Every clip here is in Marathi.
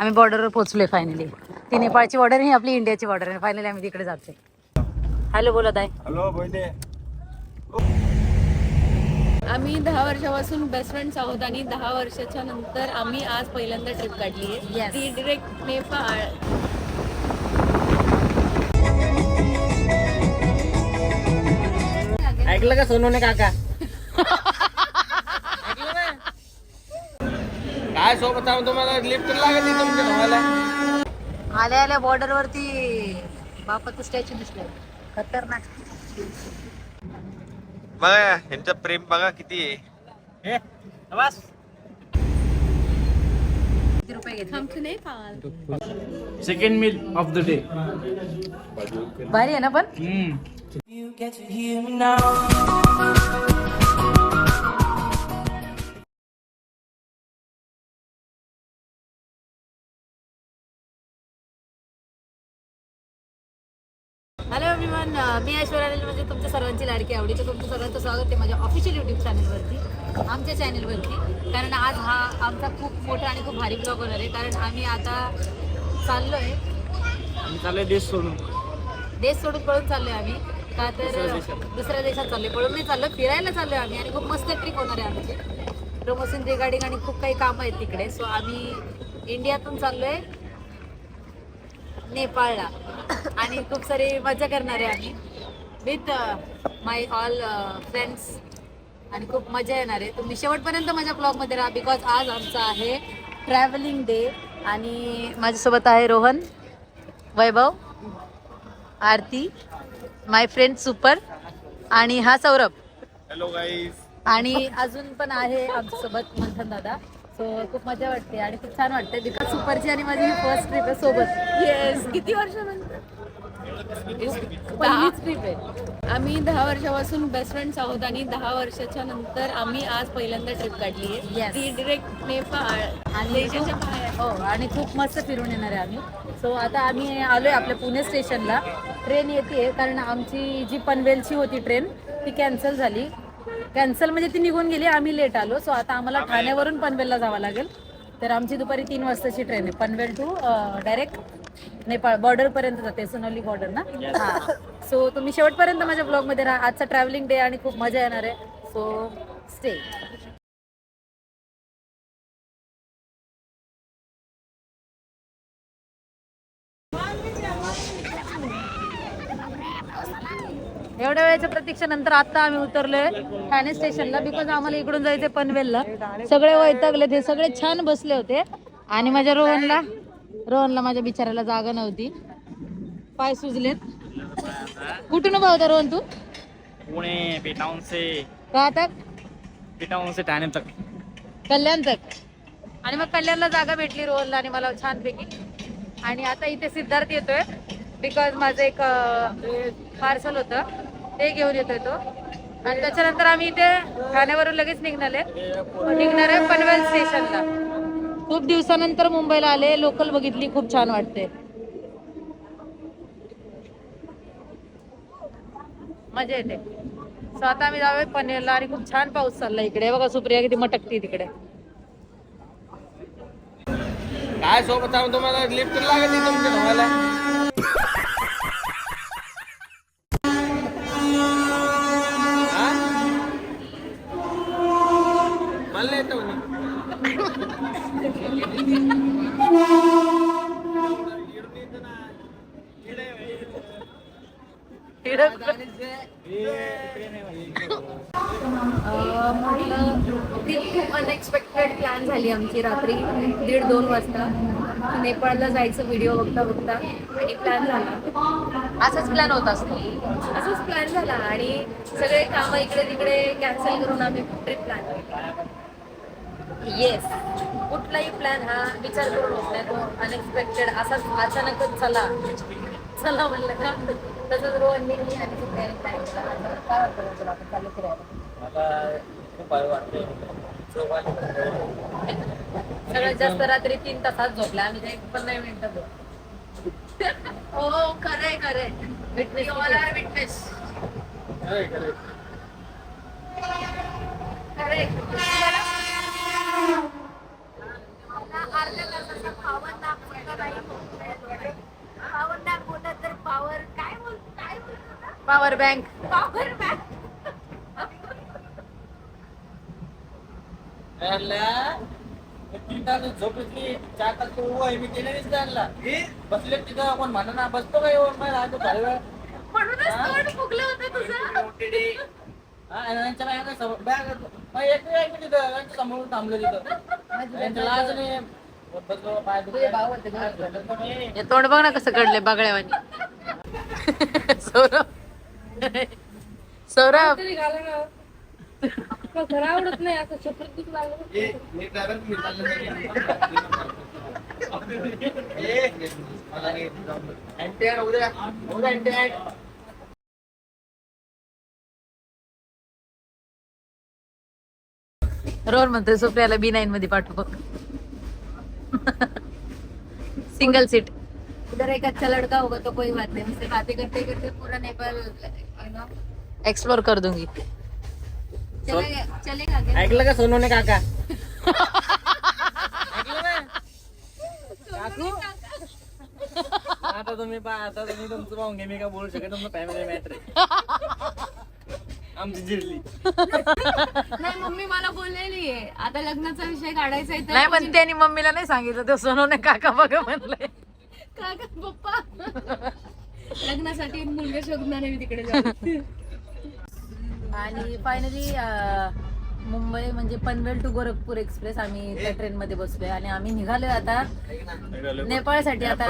आम्ही बॉर्डरवर पोहोचलोय फायनली ती नेपाळची बॉर्डर ही आपली इंडियाची बॉर्डर आहे. फायनली आम्ही तिकडे जातोय. हॅलो बोलत आहे हॅलो आम्ही दहा वर्षापासून बेस्ट फ्रेंड्स आहोत आणि दहा वर्षाच्या नंतर आम्ही आज पहिल्यांदा ट्रिप काढली आहे. ती डिरेक्ट नेपाळ. ऐकलं का सोनूने काका? काय सोबत सांगू तुम्हाला लिफ्ट लागत नाही तुमच्या भावाला आल्या आल्या बॉर्डर वरती. बापाचं स्टॅच्यू दिसलंय खतरनाक. बघा यांचं प्रेम बघा किती आहे. हे, बस second meal of the day भारी आहे ना पण? मी ऐश्वर्या म्हणजे तुमच्या सर्वांची लाडकी आवडीचं तुमचं सर्वांचं स्वागत आहे माझ्या ऑफिशियल युट्यूब चॅनलवरती आमच्या चॅनलवरती कारण आज हा आमचा खूप मोठा आणि खूप भारी ब्लॉग होणार आहे. कारण आम्ही आता चाललो आहे आम्ही चाललोय देश सोडून. देश सोडून पळून चाललोय आम्ही. का तर दुसऱ्या देशात चाललोय. पळून नाही चाललोय फिरायला चाललोय आम्ही. आणि खूप मस्त ट्रिप होणार आहे आमची. प्रमोशन रिगार्डिंग आणि खूप काही कामं आहेत तिकडे. सो आम्ही इंडियातून चाललोय नेपाळला. आणि खूप सारी मजा करणार आहे आम्ही. विथ माय ऑल फ्रेंड्स आणि खूप मजा येणार आहे. तुम्ही शेवटपर्यंत माझ्या ब्लॉगमध्ये राहा बिकॉज आज आमचा आहे ट्रॅव्हलिंग डे आणि माझ्यासोबत आहे Rohan Vaibhav Aarti my friend super आणि हा सौरभ. हॅलो गाईज आणि अजून पण आहे आमच्यासोबत मंथन दादा. सो खूप मजा वाटते आणि खूप छान वाटते बिकॉज सुपरची आणि माझी फर्स्ट ट्रिप आहे सोबत. येस किती वर्षानंतर पहिलीच ट्रिप आहे. आम्ही दहा वर्षापासून बेस्ट फ्रेंड्स आहोत आणि दहा वर्षाच्या नंतर आम्ही आज पहिल्यांदा ट्रिप काढली आहे. Yes. ती डिरेक्ट नेपाळ आणि देशाच्या बाहेर. हो आणि खूप मस्त फिरून येणार आहे आम्ही. सो आता आम्ही आलोय आपल्या पुणे स्टेशनला. ट्रेन येते कारण आमची जी पनवेलची होती ट्रेन ती कॅन्सल झाली. कॅन्सल म्हणजे ती निघून गेली आम्ही लेट आलो. सो आता आम्हाला ठाण्यावरून पनवेलला जावं लागेल. तर आमची दुपारी तीन वाजताची ट्रेन आहे. Panvel to direct Nepal border पर्यंत जाते सोनाली बॉर्डर ना? हा. सो तुम्ही शेवटपर्यंत माझ्या ब्लॉगमध्ये राहा. आजचा ट्रॅव्हलिंग डे आणि खूप मजा येणार आहे. सो स्टे एवढ्या वेळेच्या प्रतीक्षेनंतर आता आम्ही उतरलोय ठाणे स्टेशनला बिकॉज आम्हाला इकडून जायचंय पनवेलला. सगळे वैतागले ते सगळे छान बसले होते. आणि माझ्या रोहनला रोहनला माझ्या बिचाराला जागा नव्हती. पाय सुजलेत. कुठून उभा होता रोहन तू? पुणे पेटाऊन से का आता पेटाऊन से ठाणे तक कल्याण तक आणि मग कल्याणला जागा भेटली रोहनला आणि मला छानपैकी. आणि आता इथे सिद्धार्थ येतोय. बिकॉज माझं एक पार्सल होतं. ते घेऊन येतोय तो. आणि त्याच्यानंतर आम्ही इथे ठाण्यावरून लगेच निघणार. आहे निघणार आहे पनवेल स्टेशनला खूप दिवसानंतर मुंबईला आले. लोकल बघितली खूप छान वाटते. मजा येते. सो आता आम्ही जाऊया पनवेलला आणि खूप छान पाऊस चालला इकडे. बघा सुप्रिया किती मटकती तिकडे. काय सोबत सांगू तुम्हाला लिफ्ट तुम्हाला नाही तुमच्या भावाला हा? मला नाही येत म्हणे. म्हटलं ती खूप अनएक्सपेक्टेड प्लॅन झाली आमची रात्री दीड दोन वाजता नेपाळला जायचं व्हिडिओ बघता बघता आणि प्लॅन झाला असाच प्लॅन होत असतो असंच प्लॅन झाला आणि सगळे कामं इकडे तिकडे कॅन्सल करून आम्ही ट्रिप प्लॅन केली येस कुठलाही प्लॅन हा विचार करून होत नाही तो अनएक्सपेक्टेड असाच अचानकच चला चला म्हणलं का तसंच रोहनने मी आणि केला. काय वाटतं तुला फिरायला मला खूप. सगळ्यात जास्त रात्री तीन तासात झोपला आम्ही एक पण नाही झोप. हो खरंय खरंय. विटनेस विटनेस खरंय खरंय. अर्ध्या पावर काय पावर बँक पावर बँक झोपेतली चार तास आहे, मी आणला बसले तिथं कोण म्हणा ना बसतो काय येऊन? मला राहतो थोड्या वेळ म्हणूनच तोंड फुगलं होतं तुझं. आणि यांच्या बाया समोर बॅग मग एक वेळ एक तिथं यांच्या समोर थांबलो तिथं. यांच्या बसलो पाय दुखले. नाही. हे तोंड बघ ना कसं कडले बगळ्यावानी. सौरभ. सौरभ. आवडत नाही असं लागलं द्या anti-air. रोहन म्हणतोय सुप्रियाला बी नाईन मध्ये पाठवू. बघ सिंगल सीट उधर एक अच्छा लड़का होगा तो कोई बात नहीं उससे बातें करते करते पूरा नेपाल यू नो एक्सप्लोर कर दूंगी. ऐकलं का सोनूने काका? ऐकलं ना काकू? आता तुम्ही पहा आता तुम्ही तुमचं पाहून घे मी काय बोलू शकत तुमचं फॅमिली मॅटर आमची जिरली. नाही मम्मी मला बोललेली आहे. आता लग्नाचा विषय काढायचा आहे तर नाही पण त्यांनी मम्मीला नाही सांगितलं ते सोनूने काका बघ म्हणलंय काका पप्पा. लग्नासाठी मुलगा शोधणार आहे मी तिकडे. आणि फायनली मुंबई म्हणजे पनवेल टू गोरखपूर एक्सप्रेस आम्ही त्या ट्रेन मध्ये बसलोय आणि आम्ही निघालोय आता नेपाळसाठी आता.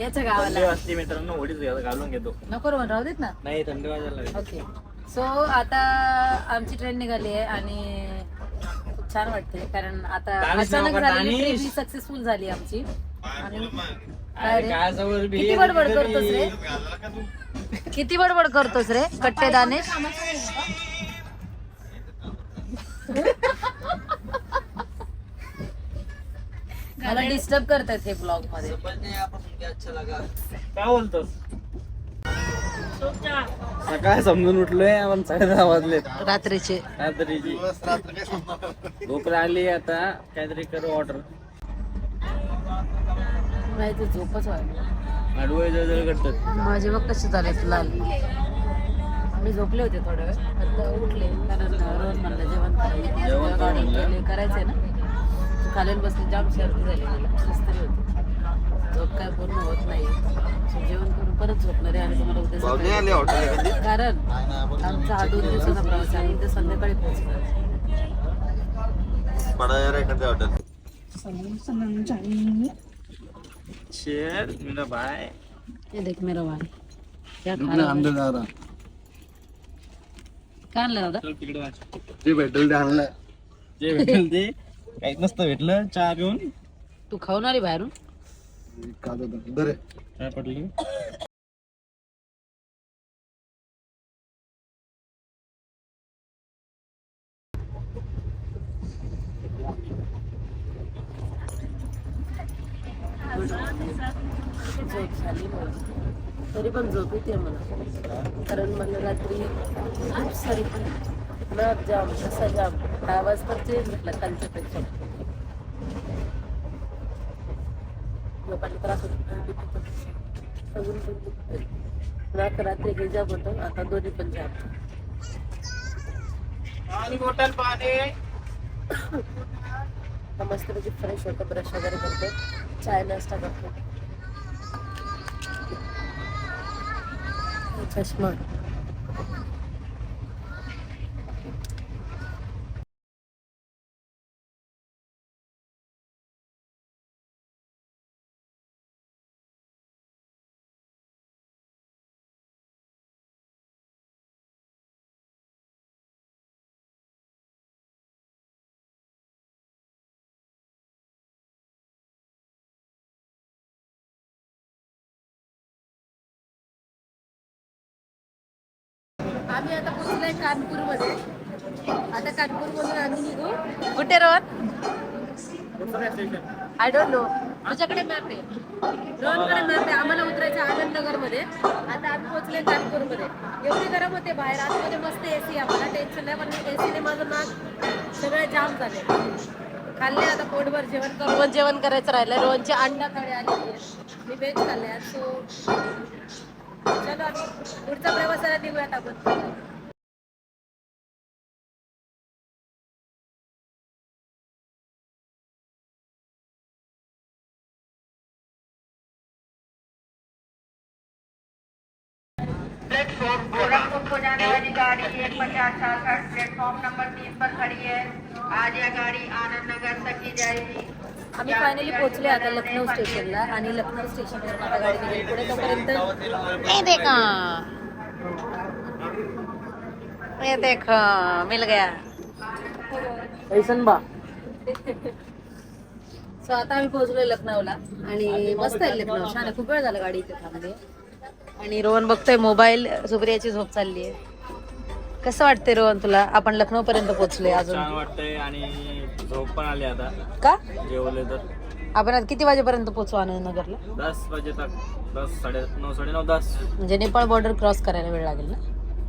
याच्या थंडी गावाला. वाजते मित्रांनो होडीच घ्या- घालून घेतो. नको राहू देत ना? नाही थंडी वाजायला. ओके सो आता आमची ट्रेन निघाली आहे आणि खूप छान वाटते कारण आता अचानक? ट्रेन सक्सेसफुल झाली आमची. अरे रे काय जवळ बी- किती बडबड करतोस रे? किती बडबड करतोस रे? कट्टे दानेश मला डिस्टर्ब करतात हे ब्लॉगमध्ये. काय बोलतोस? सकाळ समजून उठलोय आपण साडे दहा वाजले रात्रीचे. रात्रीची भूक लागली आता काहीतरी करू ऑर्डर नाही ते झोपच व्हायला आडवं जळ करतात. माझे बघ कसे झाले लाल. मी झोपले होते थोडा वेळ. आता उठले. कारण रोज म्हणलं जेवण करायचं. करायचंय ना. खाली बसले जाम सर्दी झाली मला. सुस्तरी होती. झोप काय पूर्ण होत नाही. जेवण करून परत झोपणार आहे. आणि तुम्हाला उद्या कारण आमचा हा दोन दिवसाचा प्रवास आहे. आणि उद्या संध्याकाळी पोहोचणार शेअर मेरा बाय ये देख मेरा भाई। क्या खा रहा है? काय आणलं दादा चल तिकडे वाच जे भेटेल ते आणलं जे भेटेल ते काहीच नसतं भेटलं चहा पिऊन. तू खाऊन आली बाहेरून. बरे काय पडलं. झोप झाली माझी. तरी पण झोप येते मला. कारण मला रात्री खूप सारी नाक जाम असा जाम. आवाज तर चेंज म्हटला कालच्या पेक्षा. लोकांना त्रास होतो अजून पण दुखतंय. नाक रात्री हे जाम होतं आता दोन्ही पण जाम. पाणी बॉटल पाणी. आता मस्तपैकी फ्रेश होतं ब्रश वगैरे करतो. चाय नाश्ता करतो. That's smart. आम्ही आता पोहोचलोय कानपूरमध्ये आता कानपूर मधून आम्ही निघू. कुठे रोहन? आय डोंट नो तुझ्याकडे मॅप आहे. रोहनकडे मॅप आहे. आम्हाला उतरायचं आनंदनगरमध्ये आता आम्ही पोहोचलोय कानपूरमध्ये एवढी गरम होते बाहेर. आतमध्ये मस्त एसी आम्हाला. टेन्शन नाही पण एसीने माझं नाक सगळं जाम झाले खाल्ले आता पोटभर जेवण करून. रोहन जेवण करायचं राहिलं रोहनची अंडा कडे आली मी व्हेज खाल्ले सो चलो पुढच्या प्रवासाला निघूयात आपण. गोरखपुर को जाने वाली गाड़ी एक पचास छाछठ प्लेटफॉर्म नंबर तीन पर खड़ी है। आज यह गाड़ी आनंद नगर तक की जाएगी। आम्ही फायनली पोहोचले आता लखनौ स्टेशनला आणि लखनौ स्टेशनवरून आता गाडी निघेल. पुढे तोपर्यंत ए देखा. देखा. मिल गया. ऐसन बा. सो आता आम्ही पोहोचलोय लखनौला. आणि मस्त आहे लखनौ. छान आहे. खूप वेळ झाला गाडी इथे आणि रोहन बघतोय मोबाईल. सुप्रियाची झोप चालली आहे. कसं वाटतंय रोहन तुला? आपण लखनौ पर्यंत पोहोचलोय छान अजून वाटतंय आणि झोप पण आली आता. का? जेवले तर. आपण आता किती वाजेपर्यंत पोहोचू आनंदनगरला दस वाजे तक. दस साडे नऊ साडे नऊ दस. म्हणजे नेपाळ बॉर्डर क्रॉस करायला वेळ लागेल ना?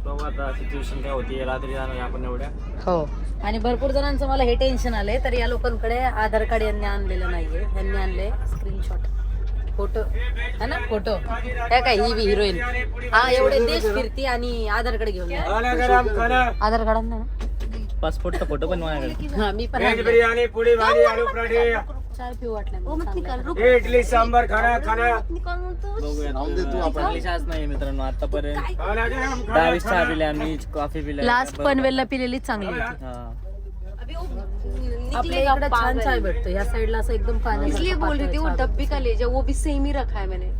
बघू आता सिच्युएशन काय होती. रात्री जाणार आपण एवढ्या. हो. आणि भरपूर जणांचं मला हे टेन्शन आलंय तर या लोकांकडे आधार कार्ड यांनी आणलेलं नाहीये. यांनी आणले स्क्रीनशॉट फोटो है ना? फोटो त्या काय? ही हिरोईन हा एवढे देश फिरती आणि आधार कार्ड घेऊन या. आधार कार्ड आणलं ना? पासपोर्टचा फोटो पण माझ्याकडे हा मी पण आणलंय. बिर्याणी पुडी भाजी आलू पराठे. चार पिऊ वाटलं मला. इडली सांबर खाना खाना. बघूया नाही मित्रांनो आतापर्यंत. दहा वीस चहा पिल्या आम्ही कॉफी पिल्या. लास्ट पनवेलला पिलेली चांगली. होती हा. आपल्या इकडे छान चाय भेटतो. या साईडला असं एकदम पाणी इसलिए बोल रही थी वो डब्बी का ले जाओ वो भी सेम ही रखा है मैंने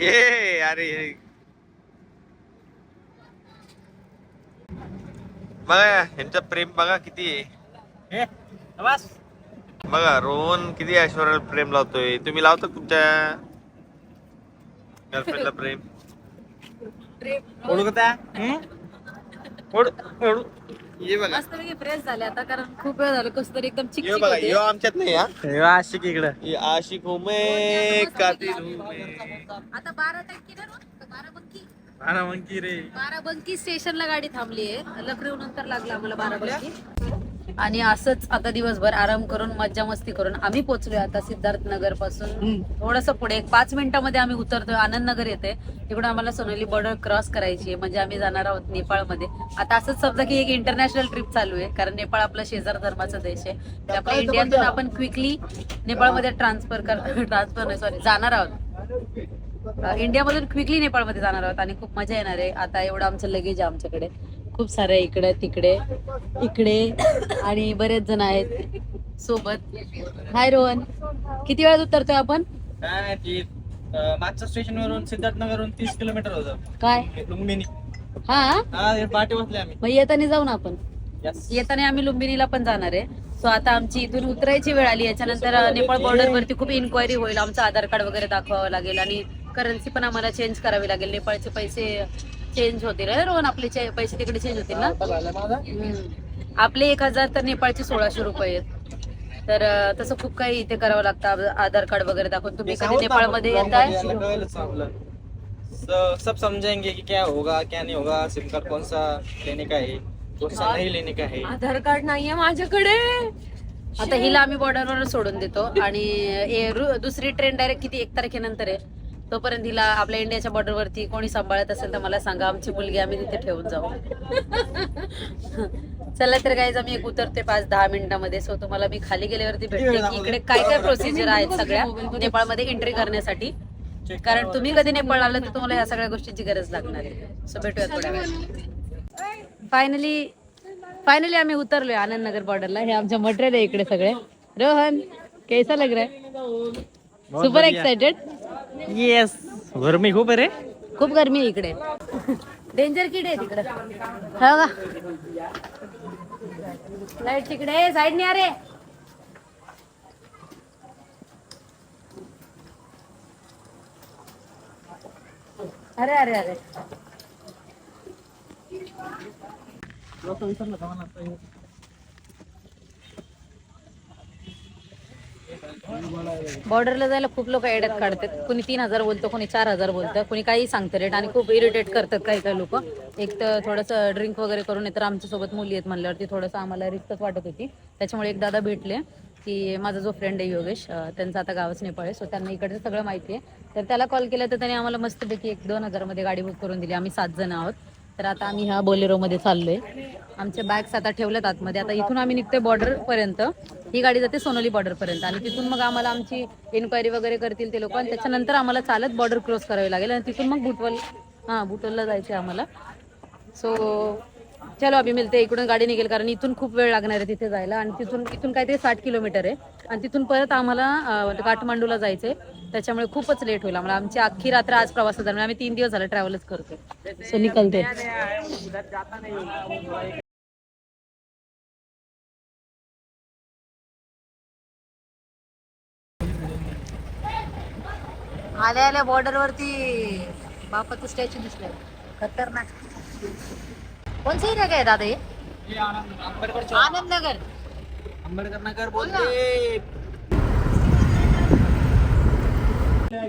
ये अरे हे. बघा ह्यांचं प्रेम बघा किती आहे. बघा रोहन किती ऐश्वर्याला प्रेम लावतोय. तुम्ही लावता का तुमच्या गर्लफ्रेंडला प्रेम. ओळखता? ओढ ओढ ये बघा. मस्त फ्रेश झाले आता कारण खूप वेळ झालं कसं तरी एकदम चिक यो बघा यो आमच्यात नाही हा? आशिक इकडं. ये आशिक हूं मैं कातिल हूं मैं आता बारा टक्के ना रोज? बाराबंकी बाराबंकी रे. बाराबंकी स्टेशनला गाडी थांबली आहे. लखनौ नंतर लागला आम्हाला बाराबंकी. आणि असंच आता दिवसभर आराम करून मज्जा मस्ती करून आम्ही पोहोचलोय आता सिद्धार्थ नगरपासून. थोडस पुढे एक पाच मिनिटामध्ये आम्ही उतरतोय. आनंद नगर येते तिकडून आम्हाला सोनेली बॉर्डर क्रॉस करायची आहे. म्हणजे आम्ही जाणार आहोत नेपाळमध्ये. आता असंच समजा की एक इंटरनॅशनल ट्रिप चालू आहे. कारण नेपाळ आपला शेजार धर्माचा देश आहे. आपल्या इंडियातून आपण क्विकली नेपाळमध्ये ट्रान्सफर कर ट्रान्सफर नाही सॉरी जाणार आहोत. इंडियामधून क्विकली नेपाळमध्ये जाणार आहोत आणि खूप मजा येणार आहे. आता एवढं आमचं लगेज आहे आमच्याकडे. खूप सारे इकडे तिकडे इकडे आणि बरेच जण आहेत सोबत. हाय रोहन किती वेळात उतरतोय आपण? मागच्या स्टेशन वरून सिद्धार्थ नगरवरून तीस किलोमीटर होतं काय? लुंबिनी. हा? पाठी बसले आम्ही. मग येताना जाऊ ना आपण. येताना आम्ही लुंबिनीला पण जाणार आहे. सो आता आमची इथून उतरायची वेळ आली. याच्यानंतर नेपाळ बॉर्डर वरती खूप इन्क्वायरी होईल. आमचं आधार कार्ड वगैरे दाखवावं लागेल आणि करन्सी पण आम्हाला चेंज करावी लागेल. नेपाळचे पैसे चेंज होतील. रोहन आपले पैसे तिकडे चेंज होतील ना. आपले एक हजार तर नेपाळचे सोळाशे रुपये आहेत. तर तसं खूप काही इथे करावं लागतं. आधार कार्ड वगैरे दाखवून तुम्ही कधी नेपाळमध्ये येताय सब समझेंगे कि क्या होगा क्या नहीं होगा सिम कार्ड कौन सा लेने का है कौन सा नहीं लेने का है? आधार कार्ड नाहीये माझ्याकडे. आता हिला आम्ही बॉर्डरवर सोडून देतो. आणि दुसरी ट्रेन डायरेक्ट किती? एक तारखेनंतर आहे. तोपर्यंत हिला आपल्या इंडियाच्या बॉर्डरवरती कोणी सांभाळत असेल तर मला सांगा आमची मुलगी आम्ही तिथे ठेवून जाऊ. चला तर गाईज आम्ही एक उतरते पाच दहा मिनिटांमध्ये. सो तुम्हाला मी खाली गेल्यावरती भेटते की इकडे काय काय प्रोसिजर आहेत सगळ्या? नेपाळमध्ये एंट्री करण्यासाठी. कारण तुम्ही कधी नेपाळ आलं तर तुम्हाला या सगळ्या गोष्टींची गरज लागणार आहे. सो भेटूया थोड्या वेळ फायनली फायनली आम्ही उतरलोय आनंद नगर बॉर्डरला हे आमच्या मटेरियल आहे इकडे सगळे. रोहन कैसा लग रहा है? सुपर एक्साइटेड येस गरमी खूप आहे रे. खूप गरमी आहे इकडे. डेंजर किड आहे तिकडे. हो का? लाईट तिकडे. साईड नाही अरे अरे अरे अरे. बॉर्डरला जायला खूप लोक एड्यात काढतात. कोणी तीन हजार बोलतं कोणी चार हजार बोलतं कोणी काही सांगतं रेट आणि खूप इरिटेट करतात काही काही लोक. एक तर थोडंसं ड्रिंक वगैरे करून येतं आमच्यासोबत मुली आहेत म्हणल्यावरती थोडंसं आम्हाला रिस्कच वाटत होती. त्याच्यामुळे एक दादा भेटले की माझा जो फ्रेंड आहे योगेश त्यांचा आता गावच नेपाळ आहे. सो त्यांना इकडचं सगळं माहिती आहे. तर त्याला कॉल केला तर त्याने आम्हाला मस्तपैकी एक दोन हजारामध्ये गाडी बुक करून दिली. आम्ही सात जण आहोत. तर आता आम्ही ह्या बोलेरोमध्ये चाललोय. आमच्या बॅग्स आता ठेवल्यात आतमध्ये. आता इथून आम्ही निघतोय बॉर्डर पर्यंत. ही गाडी जाते सोनोली बॉर्डर पर्यंत. आणि तिथून मग आम्हाला आमची इन्क्वायरी वगैरे करतील ते लोक. आणि त्याच्यानंतर आम्हाला चालत बॉर्डर क्रॉस करावी लागेल. आणि तिथून मग बुटवल हां बुटवलला जायचं आहे आम्हाला. सो चलो अभि मिळते इकडून गाडी निघेल कारण इथून खूप वेळ लागणार आहे तिथे जायला. आणि तिथून इथून काहीतरी साठ किलोमीटर आहे. आणि तिथून परत आम्हाला काठमांडूला जायचंय. त्याच्यामुळे खूपच लेट होईल आम्हाला. आमची अख्खी रात्र आज प्रवासात दरम्यान आम्ही तीन दिवस झाले ट्रॅव्हलच करतो सो निकलते आल्या आल्या बॉर्डर वरती. बापाचं स्टॅच्यू दिसलंय खतरनाक. कोणचं एरिया काय दादा हे? आनंद नगर आंबेडकर नगर बोलते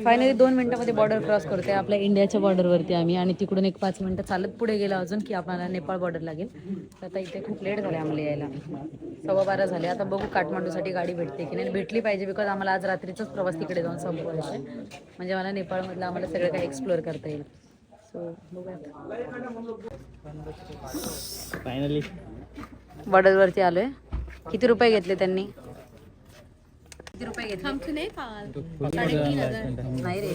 फायनली दोन मिनिटामध्ये बॉर्डर क्रॉस करतोय. आपल्या इंडियाच्या बॉर्डरवरती आम्ही. आणि तिकडून एक पाच मिनिटं चालत पुढे गेलो अजून की आपल्याला नेपाळ बॉर्डर लागेल. तर आता इथे खूप लेट झाले आम्हाला यायला. सव्वा बारा झाले. आता बघू काठमांडूसाठी गाडी भेटते की नाही. भेटली पाहिजे बिकॉज आम्हाला आज रात्रीचाच प्रवास तिकडे जाऊन संपवायचा म्हणजे मला नेपाळमधलं आम्हाला सगळं काही एक्सप्लोअर करता येईल. सो फायनली बॉर्डरवरती आलोय. किती रुपये घेतले त्यांनी? किती रुपये घेतले? नाही रे.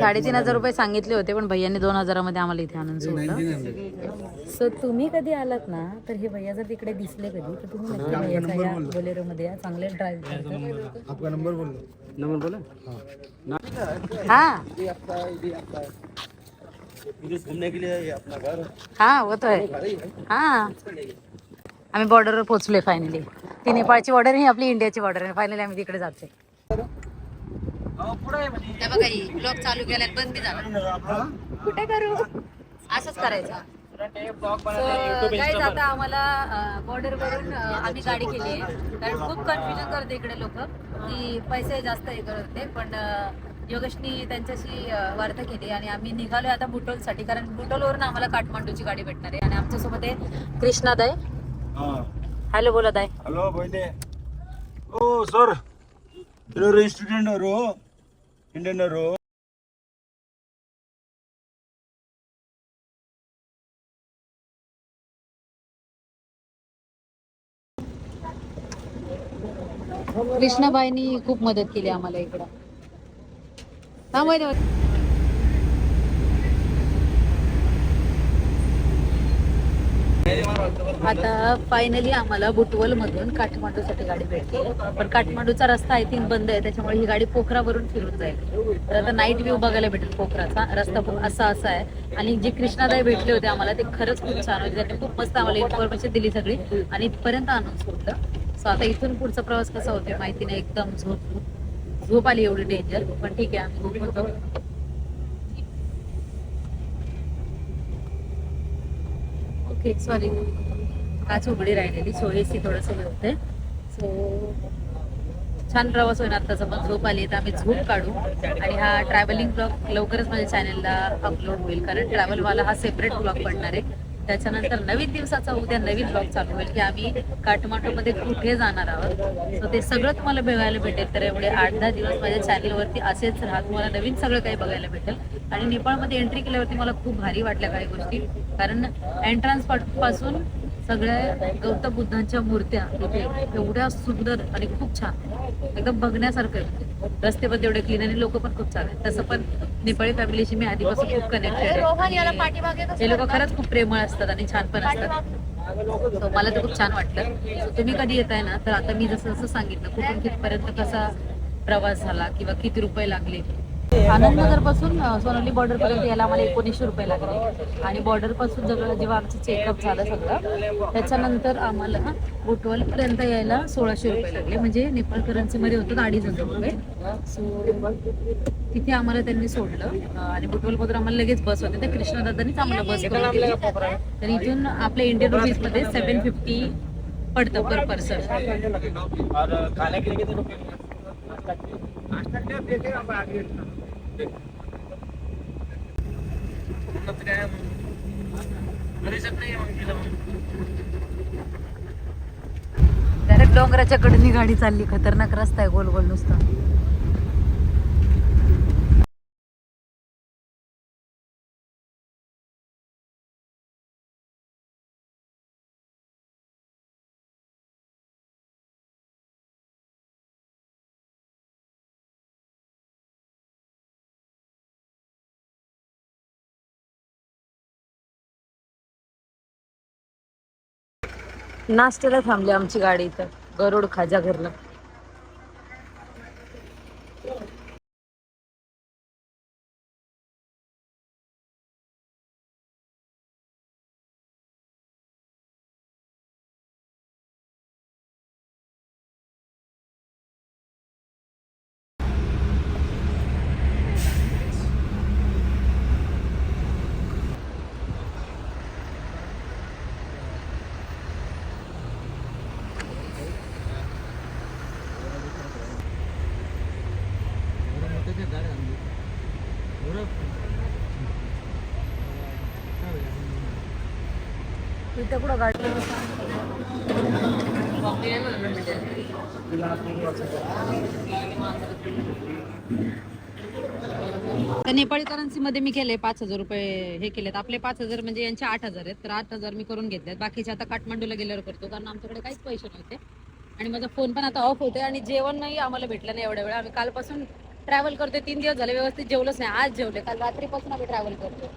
साडेतीन हजार रुपये सांगितले होते पण भैयाने दोन हजारामध्ये आम्हाला इथे आणून सोडलं. सो तुम्ही कधी आलात ना तर हे भैया जर तिकडे दिसले कधी तर तुम्ही नक्की भैयाच्या या बोलेरो मध्ये या चांगले आपका नंबर बोल नंबर बोला. हा. घूमने के लिए ये अपना घर. हा वो तो है हा. आम्ही बॉर्डरवर पोहोचलोय फायनली ती नेपाळची बॉर्डर ही आपली इंडियाची बॉर्डर आहे. फायनली आम्ही तिकडे बघा ही ब्लॉग चालू बंद झाला. कुठे करू? असंच करायचं. काय आता आम्हाला बॉर्डर वरून आम्ही गाडी केली आहे. कारण खूप कन्फ्युजन करते इकडे लोक की पैसे जास्त हे करत होते. पण योगेशनी त्यांच्याशी वार्ता केली आणि आम्ही निघालोय आता बुटोलसाठी. कारण बुटोलवरून आम्हाला काठमांडूची गाडी भेटणार आहे. आणि आमच्यासोबत आहे कृष्णादाय हॅलो बोला दाय हॅलो बहिणी ओ सर. तिनीहरू स्टुडेन्टहरू हो. इन्डियनहरू हो. कृष्णाबाईंनी खूप मदत केली आम्हाला इकडं. हा माहिती आता फायनली आम्हाला बुटवल मधून काठमांडूसाठी गाडी भेटते पण काठमांडूचा रस्ता आय थिंक बंद आहे त्याच्यामुळे ही गाडी पोखरावरून फिरून जाईल. तर आता नाईट व्ह्यू बघायला भेटेल पोखराचा. रस्ता खूप असा असा आहे. आणि जे कृष्णादाई भेटले होते आम्हाला ते खरंच खूप छान होते. त्यांनी खूप मस्त आम्हाला इन्फॉर्मेशन म्हणजे दिली सगळी. आणि इथपर्यंत आणून सोडलं सो आता इथून पुढचा प्रवास कसा होतोय माहिती नाही. एकदम झोप झोप आली एवढी डेंजर पण ठीक आहे आम्ही होतो ओके सॉरी काच उघडी राहिलेली सो एसी थोडंसं हे सो छान प्रवास होईल आत्ताचा पण झोप आली तर आम्ही झोप काढू. आणि हा ट्रॅव्हलिंग ब्लॉग लवकरच माझ्या चॅनलला अपलोड होईल कारण ट्रॅव्हलवाला हा सेपरेट ब्लॉग पडणार आहे. त्याच्यानंतर नवीन दिवसाचा उद्या नवीन ब्लॉग चालू होईल की आम्ही काठमांडूमध्ये कुठे जाणार आहोत. सो ते सगळं तुम्हाला बघायला भेटेल. तर एवढे आठ दहा दिवस माझ्या चॅनलवरती असेच राहा तुम्हाला नवीन सगळं काही बघायला भेटेल. आणि नेपाळमध्ये एंट्री केल्यावरती मला खूप भारी वाटल्या काही गोष्टी. कारण एंट्रन्सपासून सगळ्या गौतम बुद्धांच्या मूर्त्या तिथे एवढ्या सुंदर आणि खूप छान. एकदम बघण्यासारखं आहे. रस्ते पण तेवढे क्लीन आणि लोक पण खूप आहेत. तसं पण नेपाळी फॅमिलीशी मी आधीपासून खूप कनेक्टेड आहे. हे लोक खरंच खूप प्रेमळ असतात आणि छान पण असतात. मला तर खूप छान वाटलं तुम्ही कधी येताय ना तर आता मी जसं जसं सांगितलं कुठून कितपर्यंत कसा प्रवास झाला किंवा किती रुपये लागले आनंदनगरपासून सोनोली सोनाली बॉर्डर पर्यंत यायला आम्हाला एकोणीसशे रुपये लागले. आणि बॉर्डरपासून सगळं जेव्हा आमचं चेकअप झालं सगळं त्याच्यानंतर आम्हाला बुटवल पर्यंत यायला सोळाशे रुपये लागले. म्हणजे नेपाळ करन्सी मध्ये होतं अडीच हजार रुपये. सो तिथे आम्हाला त्यांनी सोडलं. आणि बुटवल मधून आम्हाला लगेच बस होते. तर कृष्णदादांनीच आम्हाला बस करून तर इथून आपल्या इंडियन रुपीजमध्ये सेव्हन फिफ्टी पडतं पर पर्सन और खाने काय मग? नाही मग तिला मग. डायरेक्ट डोंगराच्या कडनी गाडी चालली खतरनाक रस्ता आहे गोल गोल नुसता नाश्त्याला थांबली आमची गाडी इथं. गरुड खाजा घरला इथे कुठं गाडी तर नेपाळी करन्सीमध्ये मी केले पाच हजार रुपये हे केलेत. आपले पाच हजार म्हणजे यांचे आठ हजार आहेत. तर आठ हजार मी करून घेतलेत. बाकीचे आता काठमांडूला गेल्यावर करतो कारण आमच्याकडे काहीच पैसे नव्हते. आणि माझा फोन पण आता ऑफ होते आणि जेवण नाही आम्हाला भेटलं नाही एवढ्या वेळा. आम्ही कालपासून ट्रॅव्हल करतोय. तीन दिवस झाले व्यवस्थित जेवलंच नाही. आज जेवले. काल रात्रीपासून आम्ही ट्रॅव्हल करतो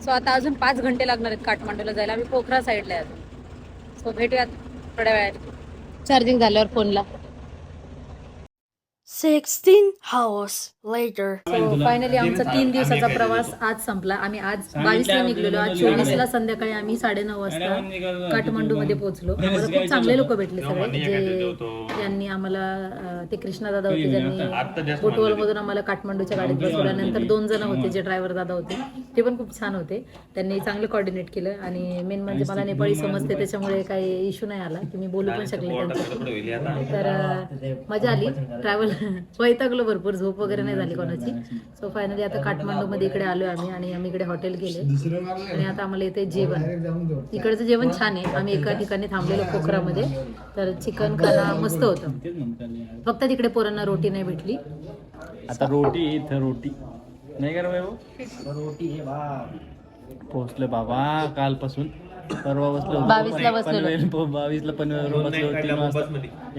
सो आता अजून पाच घंटे लागणार आहेत काठमांडूला जायला. आम्ही पोखरा साईडला आहे सो भेटूयात थोड्या वेळात चार्जिंग झाल्यावर फोनला 16 hours later. सो फायनली आमचा तीन दिवसाचा प्रवास आज संपला. आम्ही आज बावीसला निघलेलो. आज चोवीसला संध्याकाळी आम्ही साडेनऊ वाजता काठमांडू मध्ये पोहोचलो. आम्हाला खूप चांगले लोक भेटले सगळे. जे यांनी आम्हाला ते कृष्णा दादा होते ज्यांनी बोटवल मधून आम्हाला काठमांडूच्या गाडीत बसवलं. नंतर दोन जण होते जे ड्रायव्हर दादा होते. ते पण खूप छान होते. त्यांनी चांगलं कॉर्डिनेट केलं आणि मेन म्हणजे मला नेपाळी समजते त्याच्यामुळे काही इश्यू नाही आला की मी बोलू पण शकले तर मजा आली. ट्रॅव्हल वैतागलो भरपूर झोप वगैरे नाही झाली कोणाची. सो फायनली आता काठमांडू मध्ये इकडे आलोय आम्ही आणि आम्ही इकडे हॉटेल गेले. आणि आता आम्हाला इथे जेवण. इकडचं जेवण छान आहे. आम्ही एका ठिकाणी थांबलेलो पोखरामध्ये तर चिकन खाना मस्त होतं. फक्त तिकडे पोरांना रोटी नाही भेटली. आता रोटी इथं रोटी. नाही का रे भाऊ रोटी हे बा पोहोचलो बाबा कालपासून. परवा बसलो होतो. बावीसला बसलेलो. पनवेल प- बावीसला पनवेल बसलो तीन वाजता.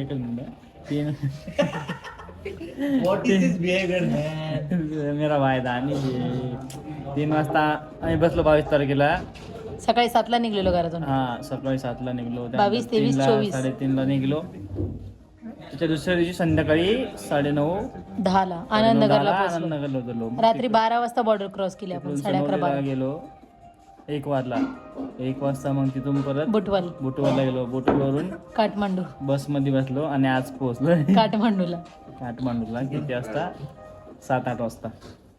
एकच मिनिट तीन मेरा भाई दानी तीन वाजता आम्ही बसलो बावीस तारखेला. सकाळी सातला निघलेलो घरातून. हा सकाळी सातला निघलो. बावीस, तेवीस, चोवीस. साडेतीनला निघलो. त्याच्या दुसऱ्या दिवशी संध्याकाळी साडेनऊ दहाला आनंदनगरला दहाला पोहोचलो. आनंदनगरला उतरलो रात्री बारा वाजता बॉर्डर क्रॉस केली आपण साडे अकरा गेलो. एक वाजला एक वाजता मग तिथून परत बुटवाल. बोटवरला गेलो. बोटवरून काठमांडू. बसमध्ये बसलो आणि आज पोहोचलो. काठमांडूला. काठमांडूला किती वाजता? सात आठ वाजता.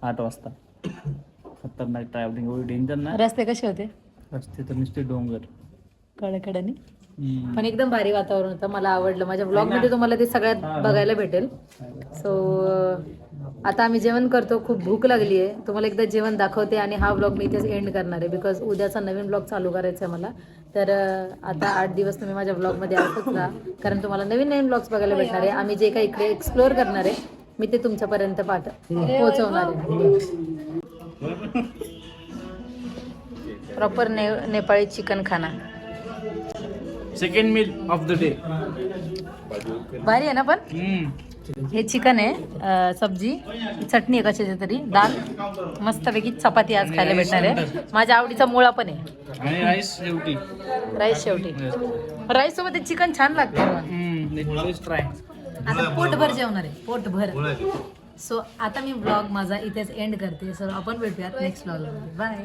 आठ वाजता. खतरनाक ट्रॅव्हलिंग एवढी डेंजर ना. रस्ते कसे होते? रस्ते तर नुसते डोंगर. कडेकडेने हम्म. पण एकदम भारी वातावरण होतं मला आवडलं. माझ्या ब्लॉगमध्ये तुम्हाला ते सगळ्यात बघायला भेटेल. सो आता आम्ही जेवण करतो खूप भूक लागली आहे. तुम्हाला एकदा जेवण दाखवते आणि हा ब्लॉग मी इथेच एंड करणार आहे बिकॉज उद्याचा नवीन ब्लॉग चालू करायचा आहे मला. तर आता आठ दिवस तुम्ही माझ्या ब्लॉगमध्ये असंच राहा कारण तुम्हाला नवीन नवीन ब्लॉग्स बघायला भेटणार आहे. आम्ही जे काही इकडे एक्सप्लोअर करणार आहे मी ते तुमच्यापर्यंत पाठ पोहोचवणार आहे. प्रॉपर ने नेपाळी चिकन खाना. Second meal of the day भारी आहे ना पण? हे चिकन आहे सब्जी चटणी आहे कशाची तरी दाल. मस्तपैकी चपाती आज खायला भेटणार आहे. माझ्या आवडीचा मुळा पण आहे. आणि राईस शेवटी. राईस शेवटी. राईस सोबत चिकन छान लागतं. ट्राय आता पोटभर जेवणार आहे पोटभर. सो आता मी ब्लॉग माझा इथेच एंड करते. सो आपण भेटूयात नेक्स्ट ब्लॉग बाय